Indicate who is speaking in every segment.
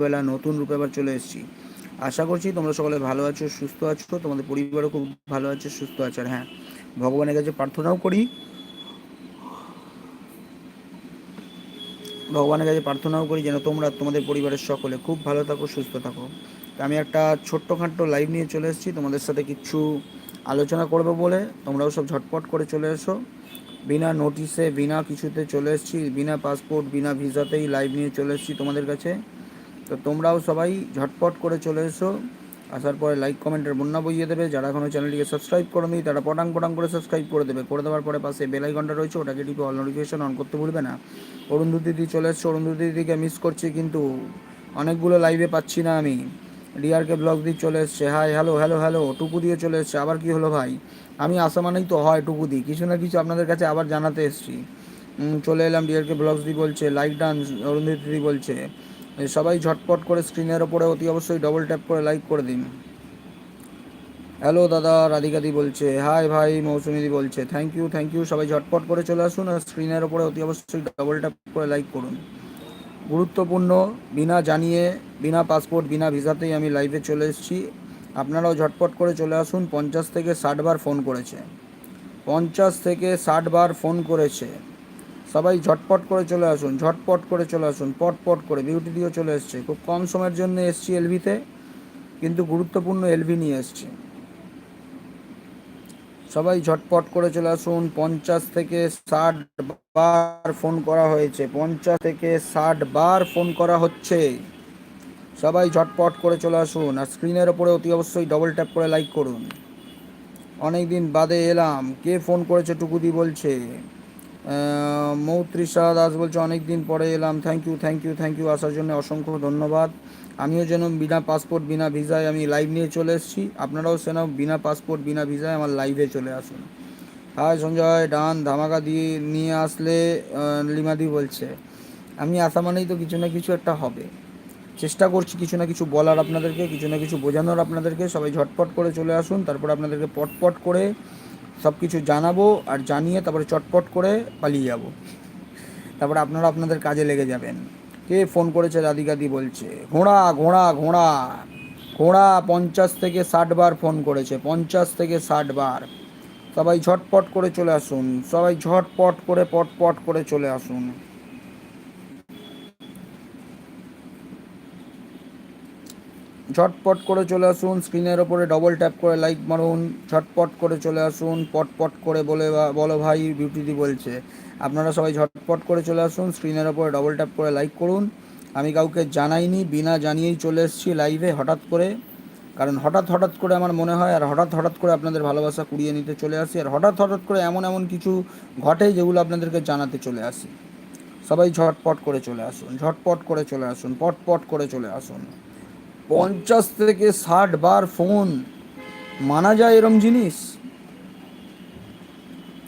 Speaker 1: সকালবেলা নতুন রূপে আবার চলে এসেছি। আশা করছি তোমরা সকলে ভালো আছো, সুস্থ আছো, তোমাদের পরিবারও খুব ভালো আছে, সুস্থ আছে। আর হ্যাঁ ভগবানের কাছে প্রার্থনাও করি। ভগবানের কাছে প্রার্থনাও করি যেন তোমরা তোমাদের পরিবারের সকলে খুব ভালো থাকো, সুস্থ থাকো। আমি একটা ছোট্টখাট্ট লাইভ নিয়ে চলে এসেছি। তোমাদের সাথে কিছু আলোচনা করবে বলে। তোমরাও সব ঝটপট করে চলে এসো। বিনা নোটিশে বিনা কিছুতে চলে এসেছি। বিনা পাসপোর্ট বিনা ভিসাতেই লাইভ নিয়ে চলে এসেছি তোমাদের কাছে। তো তোমরাও সবাই ঝটপট করে চলে এসো। আসার পরে লাইক কমেন্টের বন্যা বইয়ে দেবে। যারা এখনও চ্যানেলটিকে সাবস্ক্রাইব করে নি তারা পটাং পটাং করে সাবস্ক্রাইব করে দেবে। করে দেওয়ার পরে পাশে বেলাই ঘণ্টা রয়েছে, ওটাকে টিপে অল নোটিফিকেশন অন করতে ভুলবে না। অরুন্ধতি দিদি চলে এসছে। অরুন্ধতি দিদিকে মিস করছি, কিন্তু অনেকগুলো লাইভে পাচ্ছি না আমি। ডিআরকে ব্লগ দিয়ে চলে এসছে। হাই হ্যালো হ্যালো হ্যালো টুকু দিয়ে চলে এসছে। আবার কি হলো ভাই? আমি আসা মানেই তো হয় টুকু দিই কিছু না কিছু আপনাদের কাছে আবার জানাতে এসেছি। চলে এলাম ডিআরকে ব্লগস দি বলছে লাইক ডান্স অরুন্ধতি দিদি বলছে। সবাই ঝটপট করে স্ক্রিনের ওপরে অতি অবশ্যই ডবল ট্যাপ করে লাইক করে দিন। হ্যালো দাদা রাধিকাদি বলছে হাই ভাই মৌসুমিদি বলছে থ্যাংক ইউ থ্যাংক ইউ সবাই ঝটপট করে চলে আসুন আর স্ক্রিনের ওপরে অতি অবশ্যই ডবল ট্যাপ করে লাইক করুন। গুরুত্বপূর্ণ, বিনা জানিয়ে, বিনা পাসপোর্ট বিনা ভিসাতেই আমি লাইভে চলে এসেছি। আপনারাও ঝটপট করে চলে আসুন, পঞ্চাশ থেকে ষাট বার ফোন করেছে। পঞ্চাশ থেকে ষাট বার ফোন করেছে। সবাই ঝটপট করে চলে আসুন, ঝটপট করে চলে আসুন, পটপট করে, বিউটি দিয়েও চলে এসছে। খুব কম সময়ের জন্য এসছি এলভিতে, কিন্তু গুরুত্বপূর্ণ এলভি নিয়ে এসছে। সবাই ঝটপট করে চলে আসুন, পঞ্চাশ থেকে ষাট বার ফোন করা হয়েছে, পঞ্চাশ থেকে ষাট বার ফোন করা হচ্ছে। সবাই ঝটপট করে চলে আসুন, আর স্ক্রিনের ওপরে অতি অবশ্যই ডবল ট্যাপ করে লাইক করুন। অনেক দিন বাদে এলাম, কে ফোন করেছে টুকুদি বলছে। মৌত্রিশা দাস বলছে অনেক দিন পরে এলাম। Thank you thank you thank you আসার জন্য অসংখ্য ধন্যবাদ। আমিও যেন বিনা পাসপোর্ট, বিনা ভিসায় আমি লাইভ নিয়ে চলে এসেছি। আপনারাও সেন বিনা পাসপোর্ট, বিনা ভিসায় আমার লাইভে চলে আসুন। হাই সঞ্জয়, ডান, ধামাকা দিয়ে নিয়ে আসলে লিমাদি বলছে, আমি আসা মানেই তো কিছু না কিছু একটা হবে। চেষ্টা করছি কিছু না কিছু বলার আপনাদেরকে, কিছু না কিছু বোঝানোর আপনাদেরকে। সবাই ঝটপট করে চলে আসুন, তারপর আপনাদেরকে পটপট করে সব কিছু জানাব আর জানিয়ে তারপরে চটপট করে পালিয়ে যাব। তারপরে আপনারা আপনাদের কাজে লেগে যাবেন। কে ফোন করেছে? রাধিকাদি বলছে, ঘোড়া ঘোড়া ঘোড়া ঘোড়া পঞ্চাশ থেকে ষাট বার ফোন করেছে, পঞ্চাশ থেকে ষাট বার। সবাই ঝটপট করে চলে আসুন, সবাই ঝটপট করে পটপট করে চলে আসুন। ঝটপট করে চলে আসুন, স্ক্রিনের ওপরে ডবল ট্যাপ করে লাইক মারুন, ঝটপট করে চলে আসুন, পটপট করে বলে বলো ভাই বিউটিদি বলছে। আপনারা সবাই ঝটপট করে চলে আসুন, স্ক্রিনের ওপরে ডবল ট্যাপ করে লাইক করুন। আমি কাউকে জানাইনি, বিনা জানিয়েই চলে এসেছি লাইভে হঠাৎ করে। কারণ হঠাৎ হঠাৎ করে আমার মনে হয়, আর হঠাৎ হঠাৎ করে আপনাদের ভালোবাসা কুড়িয়ে নিতে চলে আসি, আর হঠাৎ হঠাৎ করে এমন এমন কিছু ঘটে যেগুলো আপনাদেরকে জানাতে চলে আসি। সবাই ঝটপট করে চলে আসুন, ঝটপট করে চলে আসুন, পটপট করে চলে আসুন। পঞ্চাশ থেকে ষাট বার ফোন। মানা যায় এরম জিনিস?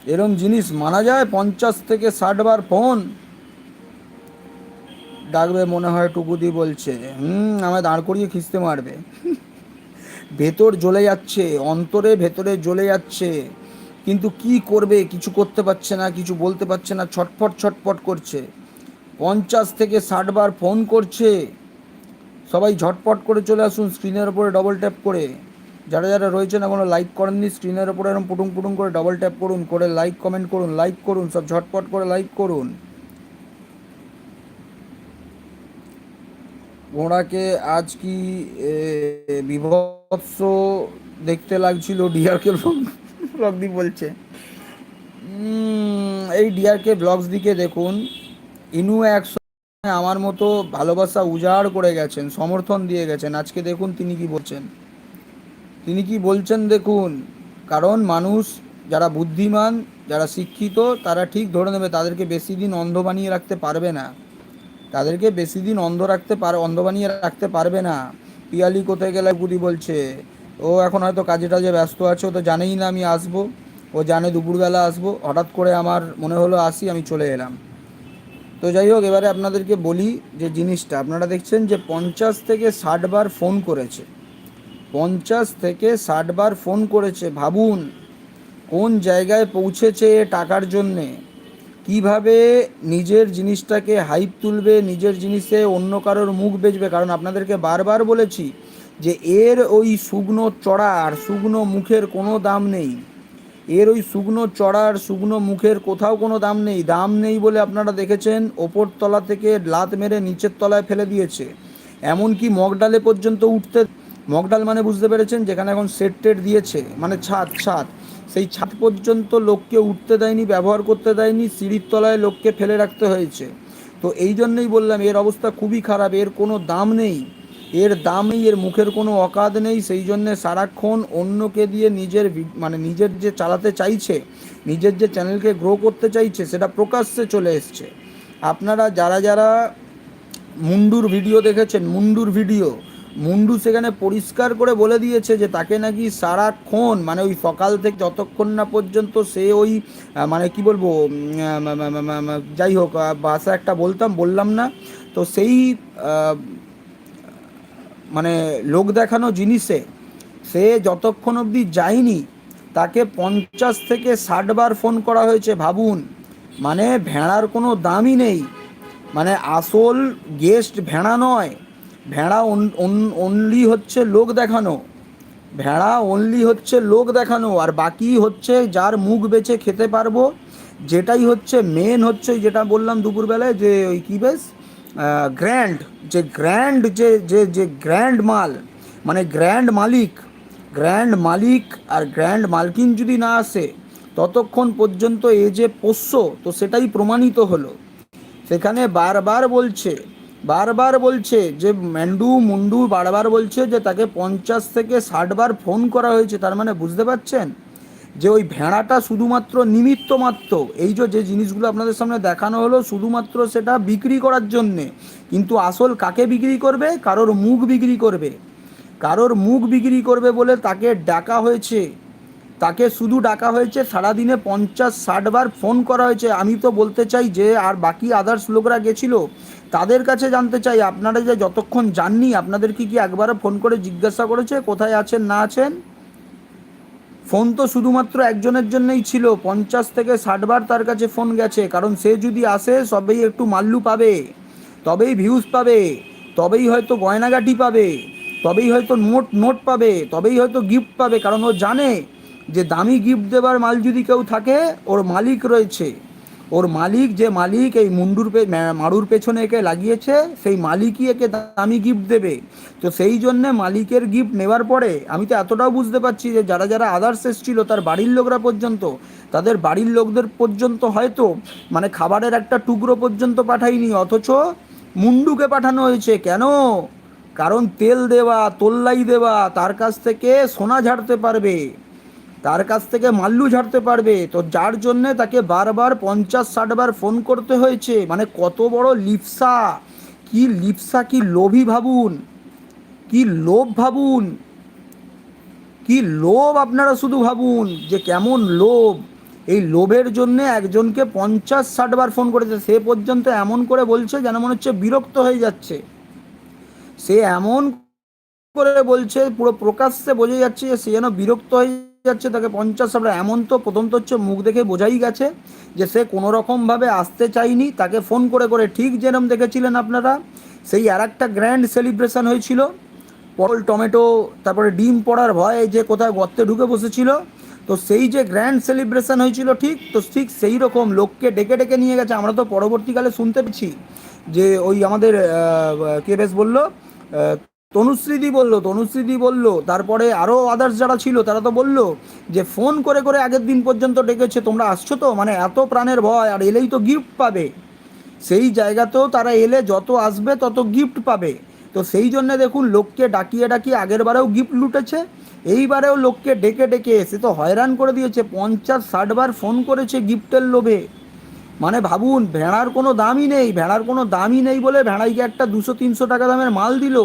Speaker 1: এরম জিনিস মানা যায়? পঞ্চাশ থেকে ষাট বার ফোন? ডাকবে মনে হয় টুকুদি বলছে, হুম, আমায় দাঁড় করিয়ে খিস্তে মারবে। ভেতর জ্বলে যাচ্ছে, অন্তরে ভেতরে জ্বলে যাচ্ছে। কিন্তু কি করবে? কিছু করতে পারছে না, কিছু বলতে পারছে না, ছটফট ছটফট করছে। পঞ্চাশ থেকে ষাট বার ফোন করছে। সবাই ঝটপট করে চলে আসুন স্ক্রিনের ওপরে ডবল ট্যাপ করে। যারা যারা রয়েছেন এখনও লাইক করেননি, স্ক্রিনের ওপরে এরকম পুটুং পুটুং করে ডবল ট্যাপ করুন, করে লাইক কমেন্ট করুন লাইক করুন, সব ঝটপট করে লাইক করুন। ঘোড়াকে আজ কি বিভৎস দেখতে লাগছিল ডিআরকে ব্লগ দি বলছে। এই ডিআরকে ব্লগস দিকে দেখুন, ইনু একশো আমার মতো ভালোবাসা উজাড় করে গেছেন, সমর্থন দিয়ে গেছেন। আজকে দেখুন তিনি কি বলছেন। তিনি কি বলছেন দেখুন, কারণ মানুষ যারা বুদ্ধিমান, যারা শিক্ষিত, তারা ঠিক ধরে নেবে তাদেরকে বেশি দিন অন্ধ বানিয়ে রাখতে পারবে না। তাদেরকে বেশি দিন অন্ধ রাখতে পার, অন্ধ বানিয়ে রাখতে পারবে না। পিয়ালি কোথায় গেলে? বুদি বলছে, ও এখন হয়তো কাজে টাজে ব্যস্ত আছে, ও তো জানেই না আমি আসব। ও জানে দুপুরবেলা আসব। হঠাৎ করে আমার মনে হলো আসি, আমি চলে এলাম। তো যাই হোক, এবারে আপনাদেরকে বলি যে জিনিসটা। আপনারা দেখছেন যে পঞ্চাশ থেকে ষাট বার ফোন করেছে। পঞ্চাশ থেকে ষাট বার ফোন করেছে। ভাবুন, কোন জায়গায় পৌঁছেছে টাকার জন্যে? কীভাবে নিজের জিনিসটাকে হাইপ তুলবে, নিজের জিনিসে অন্য কারোর মুখ বেচবে? কারণ আপনাদেরকে বারবার বলেছি যে এর ওই শুকনো চড়ার শুকনো মুখের কোনো দাম নেই। এর ওই শুকনো চড়ার, শুকনো মুখের কোথাও কোনো দাম নেই। দাম নেই বলে আপনারা দেখেছেন, ওপর তলা থেকে লাত মেরে নিচের তলায় ফেলে দিয়েছে। এমনকি মগডালে পর্যন্ত উঠতে, মগডাল মানে বুঝতে পেরেছেন, যেখানে এখন সেট টেট দিয়েছে মানে ছাদ ছাদ। সেই ছাদ পর্যন্ত লোককে উঠতে দেয়নি, ব্যবহার করতে দেয়নি, সিঁড়ির তলায় লোককে ফেলে রাখতে হয়েছে। তো এই জন্যই বললাম, এর অবস্থা খুবই খারাপ, এর কোনো দাম নেই। এর দামই এর মুখের কোনো অকাদ নেই সেই জন্যে সারাক্ষণ অন্যকে দিয়ে নিজের মানে নিজের যে চালাতে চাইছে, নিজের যে চ্যানেলকে গ্রো করতে চাইছে, সেটা প্রকাশ্যে চলে এসছে। আপনারা যারা যারা মুন্ডুর ভিডিও দেখেছেন, মুন্ডুর ভিডিও, মুন্ডু সেখানে পরিষ্কার করে বলে দিয়েছে যে তাকে নাকি সারাক্ষণ মানে ওই সকাল থেকে যতক্ষণ না পর্যন্ত সে ওই মানে কি বলব যাই হোক ভাষা একটা বলতাম, বললাম না, তো সেই মানে লোক দেখানো জিনিসে, সে যতক্ষণ অবধি যায়নি, তাকে পঞ্চাশ থেকে ষাট বার ফোন করা হয়েছে, ভাবুন। মানে ভেড়ার কোনো দামই নেই। মানে আসল গেস্ট ভেড়া নয়। ভেড়া অনলি হচ্ছে লোক দেখানো। ভেড়া অনলি হচ্ছে লোক দেখানো। আর বাকি হচ্ছে যার মুখ বেছে খেতে পারব, যেটাই হচ্ছে মেন হচ্ছে যেটা বললাম দুপুরবেলায় যে ওই কী বেশ? গ্র্যান্ড যে গ্র্যান্ড যে যে যে গ্র্যান্ড মাল মানে গ্র্যান্ড মালিক গ্র্যান্ড মালিক আর গ্র্যান্ড মালকিন যদি না আসে, ততক্ষণ পর্যন্ত এ যে পোষ্য, তো সেটাই প্রমাণিত হলো। সেখানে বারবার বলছে বারবার বলছে যে ম্যান্ডু, মুন্ডু বারবার বলছে যে তাকে পঞ্চাশ থেকে ষাট বার ফোন করা হয়েছে, তার মানে বুঝতে পারছেন? যে ওই ভেড়াটা শুধুমাত্র নিমিত্ত মাত্র, এই যে জিনিসগুলো আপনাদের সামনে দেখানো হলো শুধুমাত্র সেটা বিক্রি করার জন্যে, কিন্তু আসল কাকে বিক্রি করবে? কারোর মুখ বিক্রি করবে। কারোর মুখ বিক্রি করবে বলে তাকে ডাকা হয়েছে। তাকে শুধু ডাকা হয়েছে, সারাদিনে পঞ্চাশ, ষাট বার ফোন করা হয়েছে। আমি তো বলতে চাই যে, আর বাকি আদার্স লোকরা গেছিল, তাদের কাছে জানতে চাই, আপনারা যে যতক্ষণ যাননি, আপনাদের কি কি একবারও ফোন করে জিজ্ঞাসা করেছে? কোথায় আছেন, না আছেন? ফোন তো শুধুমাত্র একজনের জন্যই ছিল, পঞ্চাশ থেকে ষাট বার তার কাছে ফোন গেছে, কারণ সে যদি আসে, সবেই একটু মাল্লু পাবে, তবেই ভিউজ পাবে, তবেই হয়তো গয়নাগাটি পাবে, তবেই হয়তো নোট নোট পাবে, তবেই হয়তো গিফট পাবে, কারণ ও জানে যে দামি গিফট দেবার মাল যদি কেউ থাকে, ওর মালিক রয়েছে। ওর মালিক যে মালিক এই মুন্ডুর পে মারুর পেছনে একে লাগিয়েছে, সেই মালিকই একে দামি গিফট দেবে। তো সেই জন্যে মালিকের গিফট নেওয়ার পরে আমি তো এতটাও বুঝতে পারছি যে যারা যারা আদার্স এসেছিল, তার বাড়ির লোকরা পর্যন্ত, তাদের বাড়ির লোকদের পর্যন্ত হয়তো মানে খাবারের একটা টুকরো পর্যন্ত পাঠায়নি, অথচ মুন্ডুকে পাঠানো হয়েছে। কেন? কারণ তেল দেওয়া, তোল্লাই দেওয়া, তার কাছ থেকে সোনা ঝাড়তে পারবে। তার কাছ থেকে মাল্লু ঝাড়তে পারবে। তো যার জন্যে তাকে বারবার পঞ্চাশ ষাট বার ফোন করতে হয়েছে। মানে কত বড় লিপসা। কি লিপসা, কি লোভী ভাবুন। কি লোভ ভাবুন। কি লোভ আপনারা শুধু ভাবুন যে কেমন লোভ। এই লোভের জন্য একজনকে পঞ্চাশ ষাট বার ফোন করেছে। সে পর্যন্ত এমন করে বলছে যেন মনে হচ্ছে বিরক্ত হয়ে যাচ্ছে। সে এমন করে বলছে, পুরো প্রকাশ্যে বোঝা যাচ্ছে যে সে যেন বিরক্ত হয়ে যাচ্ছে, তাকে পঞ্চাশ বার। এমন তো, প্রথম তো হচ্ছে মুখ দেখে বোঝাই গেছে যে সে কোনো রকমভাবে আসতে চায়নি তাকে ফোন করে করে ঠিক যেরম দেখেছিলেন আপনারা, সেই আর একটা গ্র্যান্ড সেলিব্রেশন হয়েছিল। পটল টমেটো, তারপরে ডিম পড়ার ভয়ে যে কোথায় গর্তে ঢুকে বসেছিল। তো সেই যে গ্র্যান্ড সেলিব্রেশন হয়েছিল ঠিক, তো ঠিক সেই রকম লোককে ডেকে ডেকে নিয়ে গেছে। আমরা তো পরবর্তীকালে শুনতে পেয়েছি যে ওই আমাদের কে বেশ বলল তনুশ্রীদি বলল তনুশ্রীদি বলল, তারপরে আরও আদার্স যারা ছিল, তারা তো বলল যে ফোন করে করে আগের দিন পর্যন্ত ডেকেছে, তোমরা আসছো তো? মানে এত প্রাণের ভয়, আর এলেই তো গিফট পাবে। সেই জায়গাতেও তারা এলে, যত আসবে তত গিফট পাবে। তো সেই জন্যে দেখুন, লোককে ডাকিয়ে ডাকিয়ে আগের বারেও গিফট লুটেছে, এইবারেও লোককে ডেকে ডেকে সে তো হয়রান করে দিয়েছে, পঞ্চাশ, ষাট বার ফোন করেছে গিফটের লোভে। মানে ভাবুন, ভেড়ার কোনো দামই নেই, ভেড়ার কোনো দামই নেই বলে ভেড়াইকে একটা দুশো, তিনশো টাকা দামের মাল দিল।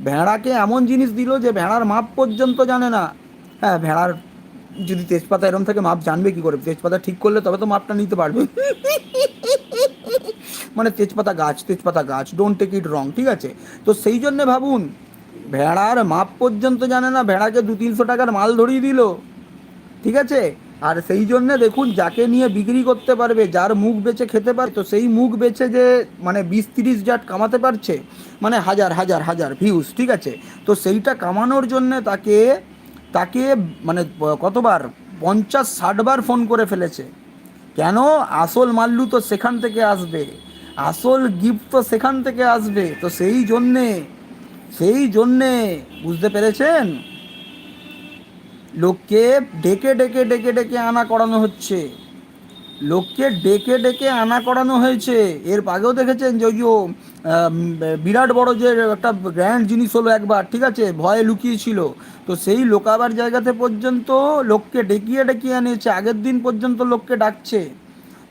Speaker 1: ভেড়াকে এমন জিনিস দিল যে ভেড়ার মাপ পর্যন্ত জানে না। হ্যাঁ ভেড়ার যদি তেজপাতা এরম থেকে, মাপ জানবে কি করে? তেজপাতা ঠিক করলে তবে তো মাপটা নিতে পারবে। মানে তেজপাতা গাছ তেজপাতা গাছ ডোন্ট টেক ইট রং ঠিক আছে? তো সেই জন্যে ভাবুন, ভেড়ার মাপ পর্যন্ত জানে না, ভেড়াকে দু তিনশো টাকার মাল ধরিয়ে দিল। ঠিক আছে? আর সেই জন্য দেখুন, যাকে নিয়ে বিক্রি করতে পারবে, যার মুখ বেচে খেতে পারে তো সেই মুখ বেচে যে মানে বিশ তিরিশ জাট কামাতে পারছে মানে হাজার হাজার হাজার ভিউজ ঠিক আছে? তো সেইটা কামানোর জন্য তাকে তাকে মানে কতবার, পঞ্চাশ, ষাটবার ফোন করে ফেলেছে। কেন? আসল মাল্লু তো সেখান থেকে আসবে। আসল গিফট তো সেখান থেকে আসবে। তো সেই জন্যে সেই জন্যে, বুঝতে পেরেছেন? লোককে ডেকে ডেকে ডেকে ডেকে আনা করানো হচ্ছে। লোককে ডেকে ডেকে আনা করানো হয়েছে। এর আগেও দেখেছেন যে ওই বিরাট বড় যে একটা গ্র্যান্ড জিনিস হলো একবার, ঠিক আছে? ভয়ে লুকিয়েছিল। তো সেই লোকাবার জায়গাতে পর্যন্ত লোককে ডেকিয়ে ডেকিয়ে আনিয়েছে। আগের দিন পর্যন্ত লোককে ডাকছে।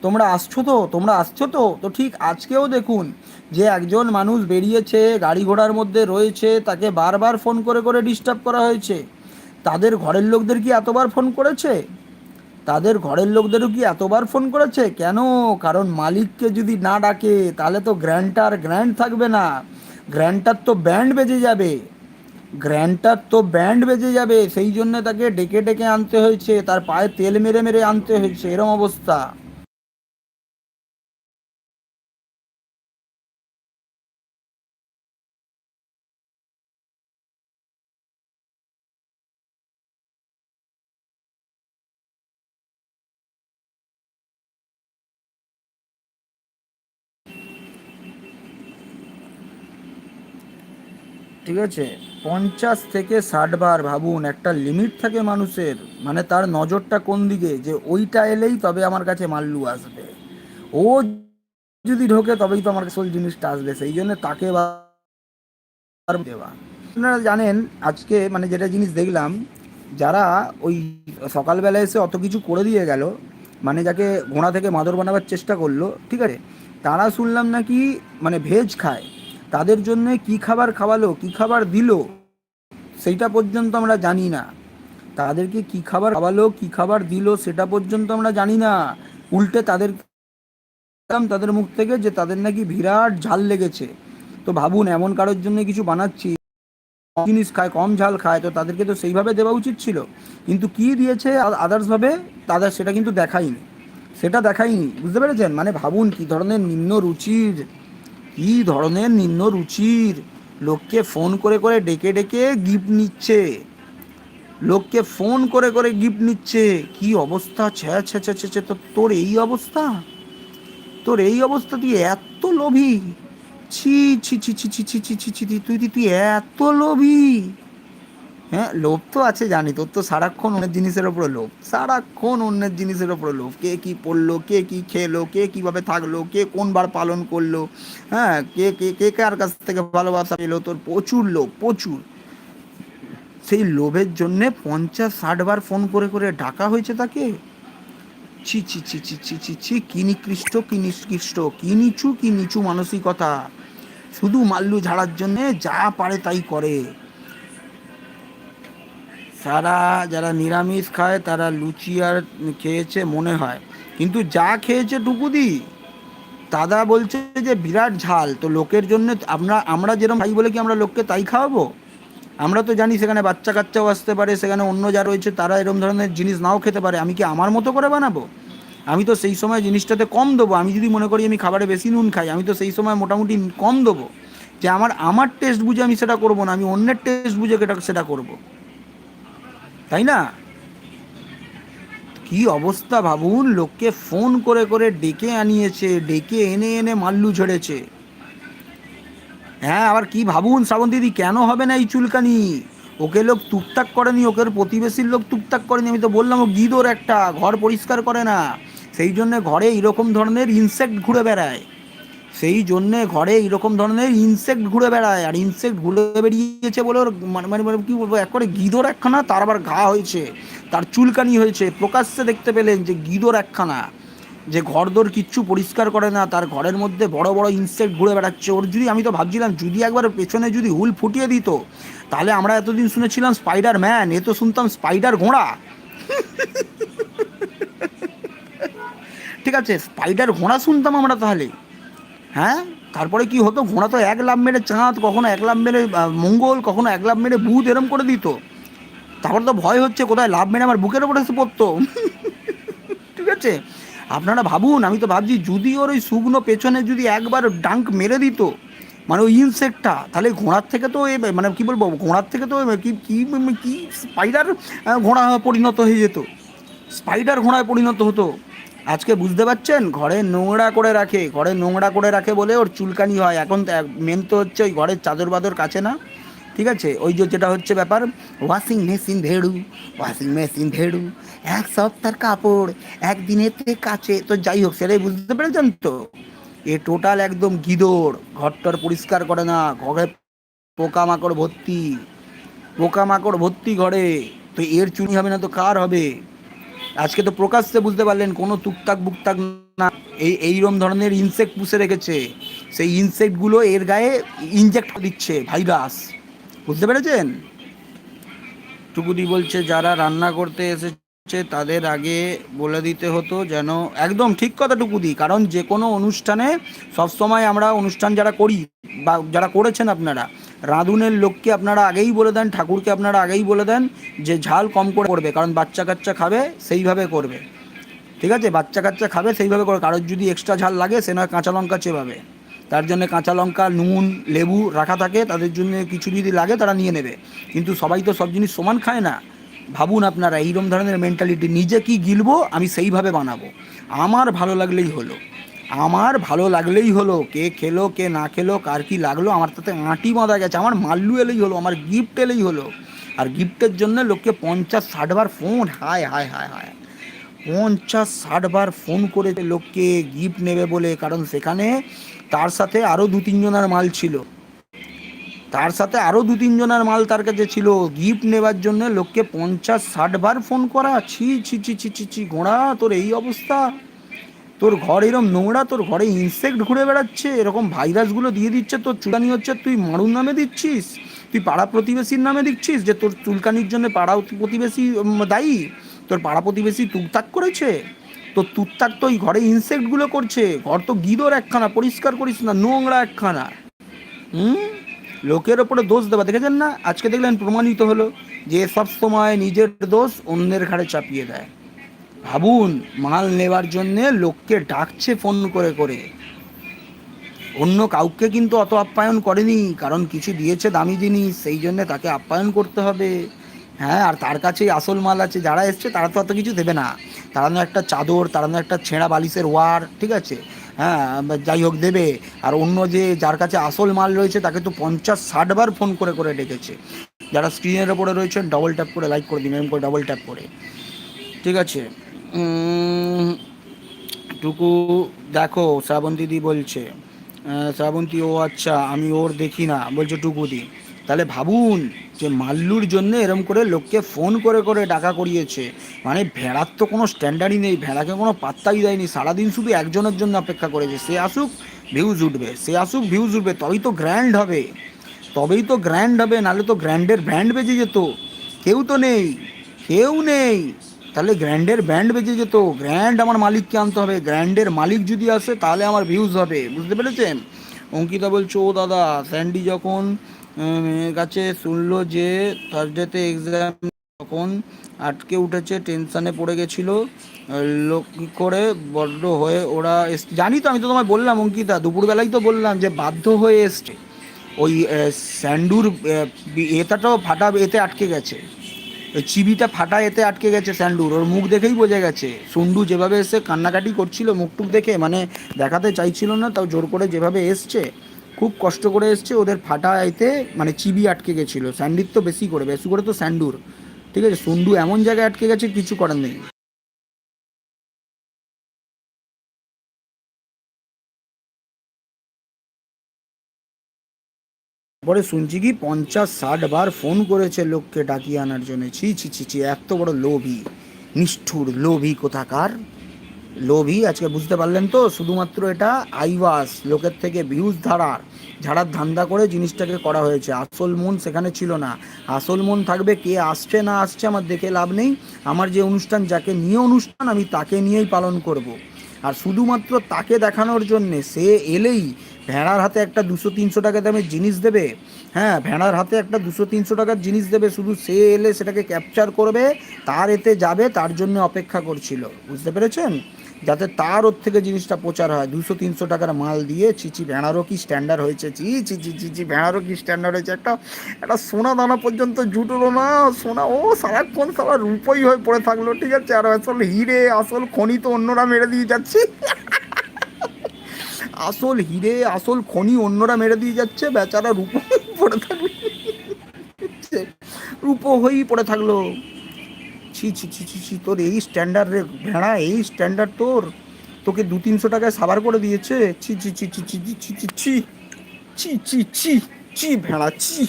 Speaker 1: তোমরা আসছো তো? তোমরা আসছো তো? তো ঠিক আজকেও দেখুন যে একজন মানুষ বেরিয়েছে, গাড়ি ঘোড়ার মধ্যে রয়েছে, তাকে বারবার ফোন করে করে ডিস্টার্ব করা হয়েছে। তাদের ঘরের লোকদের কি এতবার ফোন করেছে? তাদের ঘরের লোকদেরও কি এতবার ফোন করেছে? কেন? কারণ মালিককে যদি না ডাকে, তাহলে তো গ্র্যান্ডটার গ্র্যান্ড থাকবে না। গ্র্যান্ডটার তো ব্যান্ড বেজে যাবে। গ্র্যান্ডটার তো ব্যান্ড বেজে যাবে। সেই জন্য তাকে ডেকে ডেকে আনতে হয়েছে। তার পায়ে তেল মেরে মেরে আনতে হয়েছে। এরম অবস্থা। ঠিক আছে? পঞ্চাশ থেকে ষাট বার ভাবুন, একটা লিমিট থাকে মানুষের। মানে তার নজরটা কোন দিকে? যে ওইটা এলেই তবে আমার কাছে মাল্লু আসবে। ও যদি ঢোকে তবেই তো আমার আসল জিনিসটা আসবে। সেই জন্য তাকে দেওয়া। আপনারা জানেন, আজকে মানে যেটা জিনিস দেখলাম, যারা ওই সকালবেলা এসে অত কিছু করে দিয়ে গেল মানে যাকে ঘোড়া থেকে মাদর বানাবার চেষ্টা করল, ঠিক আছে? তারা শুনলাম নাকি মানে ভেজ খায়। তাদের জন্য কি খাবার খাওয়ালো, কি খাবার দিল, সেইটা পর্যন্ত আমরা জানি না। তাদেরকে কি খাবার খাওয়ালো, কি খাবার দিল, সেটা পর্যন্ত আমরা জানি না। উল্টে তাদের তাদের মুখ থেকে যে তাদের নাকি বিরাট ঝাল লেগেছে। তো ভাবুন, এমন কারোর জন্য কিছু বানাচ্ছি জিনিস খায়, কম ঝাল খায়, তো তাদেরকে তো সেইভাবে দেওয়া উচিত ছিল। কিন্তু কি দিয়েছে আদার্সভাবে তাদের সেটা কিন্তু দেখায়নি। সেটা দেখায়নি, বুঝতে পেরেছেন? মানে ভাবুন, কি ধরনের নিম্ন রুচির কি ধরনের নিম্ন রুচির লোককে ফোন করে করে ডেকে ডেকে গিফট নিচ্ছে লোককে ফোন করে করে গিফট নিচ্ছে কি অবস্থা ছ্যা ছ্যা ছ্যা তো তোর এই অবস্থা তোর এই অবস্থা তুই এত লোভী ছি ছি ছি ছি ছি ছি ছি ছি ছি তুই তুই এত লোভী হ্যাঁ লোভ তো আছে, জানি তোর তো সারাক্ষণ অন্যের জিনিসের ওপরে লোভ। সারাক্ষণ অন্যের জিনিসের ওপরে লোভ। কে কি পড়ল, কে কি খেলো, কে কীভাবে থাকল, কে কোন বার পালন করল হ্যাঁ কে কে কে কার কাছ থেকে ভালোবাসা পেল, তোর প্রচুর লোভ, প্রচুর। সেই লোভের জন্যে পঞ্চাশ, ষাট বার ফোন করে করে ডাকা হয়েছে তাকে। ছি ছি ছি ছি ছি ছি ছি, কি নিকৃষ্ট, কি নিষ্কৃষ্ট, কি নিচু কি নিচু মানসিকতা। শুধু মাল্লু ঝাড়ার জন্যে যা পারে তাই করে। সারা যারা নিরামিষ খায়, তারা লুচি আর খেয়েছে মনে হয়। কিন্তু যা খেয়েছে টুকুদি, দাদা বলছে যে বিরাট ঝাল, তো লোকের জন্য আমরা আমরা যেরকম খাই বলে কি আমরা লোককে তাই খাওয়াবো? আমরা তো জানি সেখানে বাচ্চা কাচ্চাও আসতে পারে, সেখানে অন্য যা রয়েছে তারা এরকম ধরনের জিনিস নাও খেতে পারে, আমি কি আমার মতো করে বানাবো? আমি তো সেই সময় জিনিসটাতে কম দেবো, আমি যদি মনে করি আমি খাবারে বেশি নুন খাই, আমি তো সেই সময় মোটামুটি কম দেবো। যে আমার আমার টেস্ট বুঝে আমি সেটা করব না, আমি অন্যের টেস্ট বুঝে সেটা সেটা করব। তাই না? কি অবস্থা ভাবুন? লোককে ফোন করে করে ডেকে আনিয়েছে, ডেকে এনে এনে মাল্লু ঝেড়েছে। হ্যাঁ আবার কি ভাবুন? শ্রাবণ দিদি, কেন হবে না এই চুলকানি? ওকে লোক টুকটাক করেনি, ওকে প্রতিবেশীর লোক টুকটাক করেনি, আমি তো বললাম ও গিদোর একটা, ঘর পরিষ্কার করে না। সেই জন্য ঘরে এরকম ধরনের ইনসেক্ট ঘুরে বেড়ায়। সেই জন্যে ঘরে এরকম ধরনের ইনসেক্ট ঘুরে বেড়ায়। আর ইনসেক্ট ঘুরে বেরিয়েছে বলে ওর মানে মানে মানে কী বলব, এক করে গিদোর একখানা, তার আবার ঘা হয়েছে, তার চুলকানি হয়েছে। প্রকাশ্যে দেখতে পেলেন যে গিদোর একখানা, যে ঘরদোর কিচ্ছু পরিষ্কার করে না, তার ঘরের মধ্যে বড় বড় ইনসেক্ট ঘুরে বেড়াচ্ছে। ওর যদি, আমি তো ভাবছিলাম, যদি একবার পেছনে যদি হুল ফুটিয়ে দিত, তাহলে আমরা এতদিন শুনেছিলাম স্পাইডার ম্যান এ তো শুনতাম স্পাইডার ঘোড়া। ঠিক আছে, স্পাইডার ঘোড়া শুনতাম আমরা তাহলে। হ্যাঁ? তারপরে কি হতো? ঘোড়া তো এক লাভ মেরে চাঁদ, কখনো এক লাভ মেরে মঙ্গল, কখনো এক লাভ মেরে বুধ এরম করে দিত। তারপর তো ভয় হচ্ছে, কোথায় লাভ মেরে আমার বুকের ওপরে এসে পড়তো? ঠিক আছে? আপনারা ভাবুন, আমি তো ভাবছি, যদি ওর ওই শুকনো পেছনে যদি একবার ডাঙ্ক মেরে দিত মানে ওই ইনসেক্টটা তাহলে ঘোড়ার থেকে তো মানে কী বলব, ঘোড়ার থেকে তো কি কি কি স্পাইডার ঘোড়া পরিণত হয়ে যেত। স্পাইডার ঘোড়ায় পরিণত হতো। আজকে বুঝতে পারছেন? ঘরে নোংরা করে রাখে, ঘরে নোংরা করে রাখে বলে ওর চুলকানি হয়। এখন মেন তো হচ্ছে ওই ঘরের চাদর বাদর কাছে না? ঠিক আছে? ওই যে যেটা হচ্ছে ব্যাপার ওয়াশিং মেশিন ভেড়ু ওয়াশিং মেশিন ভেড়ু, এক সপ্তাহের কাপড় একদিনেতে কাছে তো যাই হোক, সেটাই বুঝতে পেরেছেন তো? এ টোটাল একদম গিদোর। ঘরটার পরিষ্কার করে না, ঘরে পোকামাকড় ভর্তি। পোকামাকড় ভর্তি ঘরে। তো এর চুরি হবে না তো কার হবে? আজকে তো প্রকাশ্যে বুঝতে পারলেন, কোনো টুকটাক বুকটাক না। এই এইরকম ধরনের ইনসেক্ট পুষে রেখেছে। সেই ইনসেক্টগুলো এর গায়ে ইনজেক্ট দিচ্ছে ভাইরাস বুঝতে পেরেছেন? টুকুদি বলছে, যারা রান্না করতে এসেছে, তাদের আগে বলে দিতে হতো যেন, একদম ঠিক কথা টুকুদি, কারণ যে কোনো অনুষ্ঠানে সবসময় আমরা অনুষ্ঠান যারা করি, বা যারা করেছেন আপনারা রাঁধুনের লোককে আপনারা আগেই বলে দেন, ঠাকুরকে আপনারা আগেই বলে দেন যে ঝাল কম করে করবে, কারণ বাচ্চা কাচ্চা খাবে সেইভাবে করবে। ঠিক আছে? বাচ্চা কাচ্চা খাবে সেইভাবে করবে। কারোর যদি এক্সট্রা ঝাল লাগে সে নয় কাঁচা লঙ্কা চেবাবে। তার জন্য কাঁচা লঙ্কা, নুন, লেবু রাখা থাকে, তাদের জন্য কিছু যদি লাগে তারা নিয়ে নেবে। কিন্তু সবাই তো সব জিনিস সমান খায় না। ভাবুন আপনারা এইরকম ধরনের মেন্টালিটি নিজে কি গিলবো, আমি সেইভাবে বানাবো। আমার ভালো লাগলেই হলো। আমার ভালো লাগলেই হলো, কে খেলো, কে না খেলো, কার কি লাগল, আমার তাতে আঁটি বাঁধা গেছে, আমার মাল্লু এলেই হলো, আমার গিফট এলেই হলো। আর গিফটের জন্য লোককে পঞ্চাশ ষাট বার ফোন হায় হায় হায় হায়। পঞ্চাশ ষাট বার ফোন করে লোককে গিফট নেবে বলে, কারণ সেখানে তার সাথে আরও দু তিনজনের মাল ছিল। তার সাথে আরও দু তিনজনের মাল তার কাছে ছিল। গিফট নেবার জন্য লোককে পঞ্চাশ ষাট বার ফোন করা, ছি ছি ছি ছি ছি ছি ঘোড়া তোর এই অবস্থা। তোর ঘর এরম নোংরা, তোর ঘরে ইনসেক্ট ঘুরে বেড়াচ্ছে, এরকম ভাইরাসগুলো দিয়ে দিচ্ছে, তোর চুলকানি হচ্ছে, তুই মারুর নামে দিচ্ছিস? তুই পাড়া প্রতিবেশীর নামে দিচ্ছিস যে তোর চুলকানির জন্য পাড়া প্রতিবেশী দায়ী? তোর পাড়া প্রতিবেশী তুকতাক করেছে? তো তুকতাক তো ওই ঘরে ইনসেক্টগুলো করছে, ঘর তো গিদর একখানা, পরিষ্কার করিস না, নোংরা একখানা। হুম? লোকের ওপরে দোষ দেওয়া দেখেছেন না? আজকে দেখলেন প্রমাণিত হলো যে সব সময় নিজের দোষ অন্যের ঘাড়ে চাপিয়ে দেয়। ভাবুন, মাল নেবার জন্যে লোককে ডাকছে ফোন করে করে। অন্য কাউকে কিন্তু অত আপ্যায়ন করেনি, কারণ কিছু দিয়েছে দামি জিনিস, সেই জন্য তাকে আপ্যায়ন করতে হবে। হ্যাঁ আর তার কাছেই আসল মাল আছে, যারা এসছে তারা তো অত কিছু দেবে না। তারা না একটা চাদর, তারা না একটা ছেঁড়া বালিশের ওয়ার, ঠিক আছে? হ্যাঁ যাই হোক দেবে। আর অন্য যে, যার কাছে আসল মাল রয়েছে তাকে তো পঞ্চাশ, ষাট বার ফোন করে করে ডেকেছে। যারা স্ক্রিনের ওপরে রয়েছেন ডবল ট্যাপ করে লাইক করে দিন, এরকম করে ডবল ট্যাপ করে। ঠিক আছে? টুকু, দেখো শ্রাবন্তীদি বলছে শ্রাবন্তী, ও আচ্ছা আমি ওর দেখি না, বলছে টুকুদি তাহলে ভাবুন যে মাল্লুর জন্য এরম করে লোককে ফোন করে করে ডাকা করিয়েছে। মানে ভেড়ার তো কোনো স্ট্যান্ডার্ডই নেই, ভেড়াকে কোনো পাত্তাই দেয়নি, সারাদিন শুধু একজনের জন্য অপেক্ষা করেছে। সে আসুক ভিউজ উঠবে, সে আসুক ভিউজ উঠবে, তবেই তো গ্র্যান্ড হবে। তবেই তো গ্র্যান্ড হবে, নাহলে তো গ্র্যান্ডের ব্র্যান্ড বেজে যেত। কেউ তো নেই, কেউ নেই। তাহলে গ্র্যান্ডের ব্র্যান্ড বেজে যেত। গ্র্যান্ড আমার মালিককে আনতে হবে। গ্র্যান্ডের মালিক যদি আসে, তাহলে আমার ভিউজ হবে। বুঝতে পেরেছেন? অঙ্কিতা বলছো, ও দাদা, স্যান্ডি যখন কাছে শুনলো যে থার্সডেতে এক্সাম তখন আটকে উঠেছে টেনশানে পড়ে গেছিল। লোক করে বড্ড হয়ে ওরা জানি তো, আমি তো তোমায় বললাম, অঙ্কিতা, দুপুরবেলায় তো বললাম যে বাধ্য হয়ে এসছে। ওই স্যান্ডুর এটাটাও ফাটা, এতে আটকে গেছে। চিবিটা ফাটা এতে আটকে গেছে স্যান্ডুর। ওর মুখ দেখেই বোঝা গেছে। সন্ডু যেভাবে এসে কান্নাকাটি করছিল মুখটুক দেখে মানে দেখাতে চাইছিল না, তাও জোর করে যেভাবে এসছে, খুব কষ্ট করে এসছে, ওদের ফাটা এতে মানে চিবি আটকে গেছিল। স্যান্ডির তো বেশি করে বেশি করে তো স্যান্ডুর। ঠিক আছে সুন্ডু এমন জায়গায় আটকে গেছে, কিছু করার নেই। পরে শুনছি কি পঞ্চাশ ষাট বার ফোন করেছে লোককে ডাকিয়ে আনার জন্য। ছি ছি ছি ছি, এত বড় লোভী, নিষ্ঠুর লোভী কোথাকার? লোভী, আজকে বুঝতে পারলেন তো, শুধুমাত্র এটা আইওয়াস, লোকের থেকে ভিউজ ধারার, ঝাড়ার ধান্দা করে জিনিসটাকে করা হয়েছে। আসল মন সেখানে ছিল না। আসল মন থাকবে কে আসছে না আসছে আমার দেখে লাভ নেই। আমার যে অনুষ্ঠান, যাকে নিয়ে অনুষ্ঠান, আমি তাকে নিয়েই পালন করব। আর শুধুমাত্র তাকে দেখানোর জন্যে সে এলেই ভেড়ার হাতে একটা দুশো, তিনশো টাকা দামের জিনিস দেবে হ্যাঁ ভেড়ার হাতে একটা দুশো, তিনশো টাকার জিনিস দেবে, শুধু সে এলে সেটাকে ক্যাপচার করবে, তার এতে যাবে, তার জন্য অপেক্ষা করছিল, বুঝতে পেরেছেন? যাতে তার ওর থেকে জিনিসটা প্রচার হয়, দুশো, তিনশো টাকার মাল দিয়ে চিচি ভেড়ারও কি স্ট্যান্ডার্ড হয়েছে চি চি চি চি চি ভেড়ারও কি স্ট্যান্ডার্ড হয়েছে, একটা একটা সোনা দানা পর্যন্ত জুটলো না, সোনা, ও সারাক্ষণ সারা রূপই হয়ে পড়ে থাকল, ঠিক আছে? আর আসল হিরে, আসল খনি তো অন্যরা মেরে দিয়ে যাচ্ছে। আসল হিরে আসল খনি অন্যরা মেরে দিয়ে যাচ্ছে বেচারা রূপ পড়ে থাকল রূপ হয়েই পড়ে থাকল ছি ছি ছি ছি ছি তোর এই স্ট্যান্ডার্ড রে ভেড়া এই স্ট্যান্ডার্ড তোর তোকে দু তিনশো টাকায় সাবার করে দিয়েছে ছি ছি ছি ছি ছি ছি ছি ছি ছি ছি ছি ছি ভেড়া ছি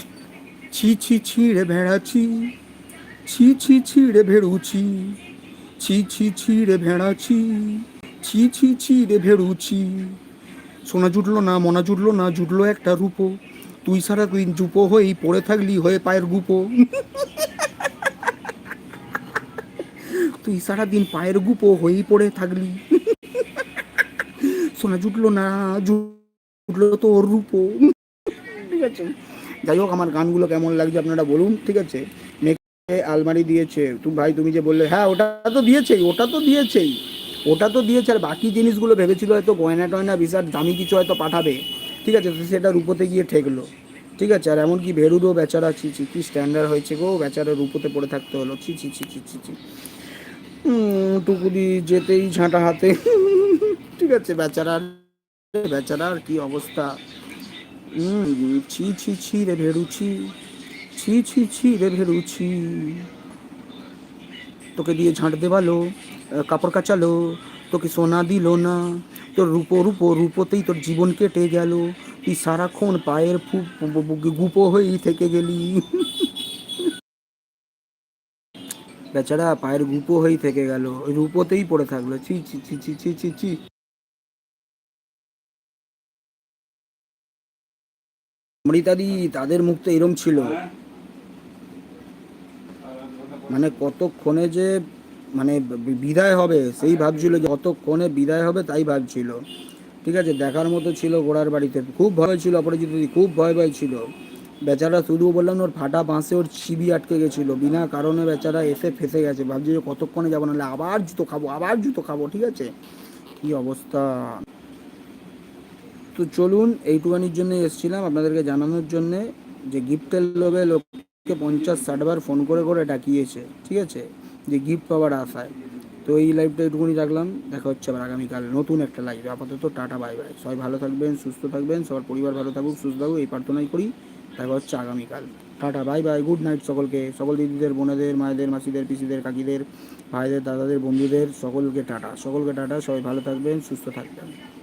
Speaker 1: ছি ছি ছি রে ভেড়া ছি ছি ছি ছি রে ভেড়ুছি ছি ছি ছি রে ভেড়া ছি ছি ছি ছি রে ভেড়ুছি সোনা জুটলো না, মনা জুটলো না, জুটলো একটা রূপো। তুই সারা তুই জুপো হয়েই পড়ে থাকলি, হয়ে পায়ের গুপো। তুই সারাদিন পায়ের গুপো হয়েই পড়ে থাকলি। সোনা জুটলো না, জুটলো তো রূপো। ঠিক আছে? যাই হোক, আমার গানগুলো কেমন লাগছে আপনারা বলুন, ঠিক আছে? আলমারি দিয়েছে। তুমি ভাই, তুমি যে বললে হ্যাঁ ওটা তো দিয়েছেই, ওটা তো দিয়েছেই। ওটা তো দিয়েছে, আর বাকি জিনিসগুলো ভেবেছিল হয়তো গয়না টয়না বিশাল দামি কিছু হয়তো পাঠাবে। ঠিক আছে, তো সেটা রূপোতে গিয়ে ঠেকলো। ঠিক আছে, আর এমনকি ভেরুরও বেচারা, ছি ছি, কি স্ট্যান্ডার্ড হয়েছে গো, বেচারা রূপোতে পড়ে থাকতে হলো। ছি ছি ছি ছি ছি ছি। টুকুদি যেতেই ঝাঁটা হাতে। ঠিক আছে বেচারার বেচারার কি অবস্থা। ছি ছি ছি রে ভেরুছি ছি। ছি ছি রে ভেরুছি তোকে দিয়ে ঝাঁট দেবালো কাপড় কাচালো, তোকে সোনা দিল না। তোর রূপো রূপো, রূপোতেই তোর জীবন কেটে গেল। তুই সারাক্ষণ পায়ের গুপো হয়েই থেকে গেলি। বেচারা পায়ের গুপো হয়েই থেকে গেল, ওই রূপোতেই পড়ে থাকল। ছি ছি ছি ছি ছি ছি ছি। অমৃতাদি তাদের মুখ তো এরম ছিল। মানে কতক্ষণে যে মানে বিদায় হবে, সেই ভাবছিল যে কতক্ষণে বিদায় হবে তাই ভাবছিল। ঠিক আছে, দেখার মতো ছিল গোড়ার বাড়িতে। খুব ভয় ছিল অপরাজিত দিদি খুব ভয় ভয় ছিল। বেচারা শুধু বললাম, ওর ফাটা বাঁশে ওর চিবি আটকে গেছিল। বিনা কারণে বেচারা এসে ফেসে গেছে। ভাবছি যে কতক্ষণে যাব, নাহলে আবার জুতো খাব, আবার জুতো খাব। ঠিক আছে? কি অবস্থা? তো চলুন, এইটুকানির জন্য এসেছিলাম আপনাদেরকে জানানোর জন্যে যে গিফটের লোভে লোককে পঞ্চাশ ষাটবার ফোন করে করে ডাকিয়েছে, ঠিক আছে? যে গিফট পাওয়ার আশায়। তো এই লাইভটা এইটুকুনি রাখলাম দেখা হচ্ছে আবার আগামীকাল নতুন একটা লাইভ আপাতত টাটা বাই বাই সবাই ভালো থাকবেন, সুস্থ থাকবেন, সবার পরিবার ভালো থাকুক, সুস্থ থাকুক, এই প্রার্থনাই করি। দেখা হচ্ছে আগামীকাল। Tata bye bye good night সকলকে। সকল দিদিদের, বোনেদের, মায়েদের, মাসিদের, পিসিদের, কাকিদের, ভাইদের, দাদাদের, বন্ধুদের, সকলকে টাটা। সকলকে টাটা, সবাই ভালো থাকবেন, সুস্থ থাকবেন।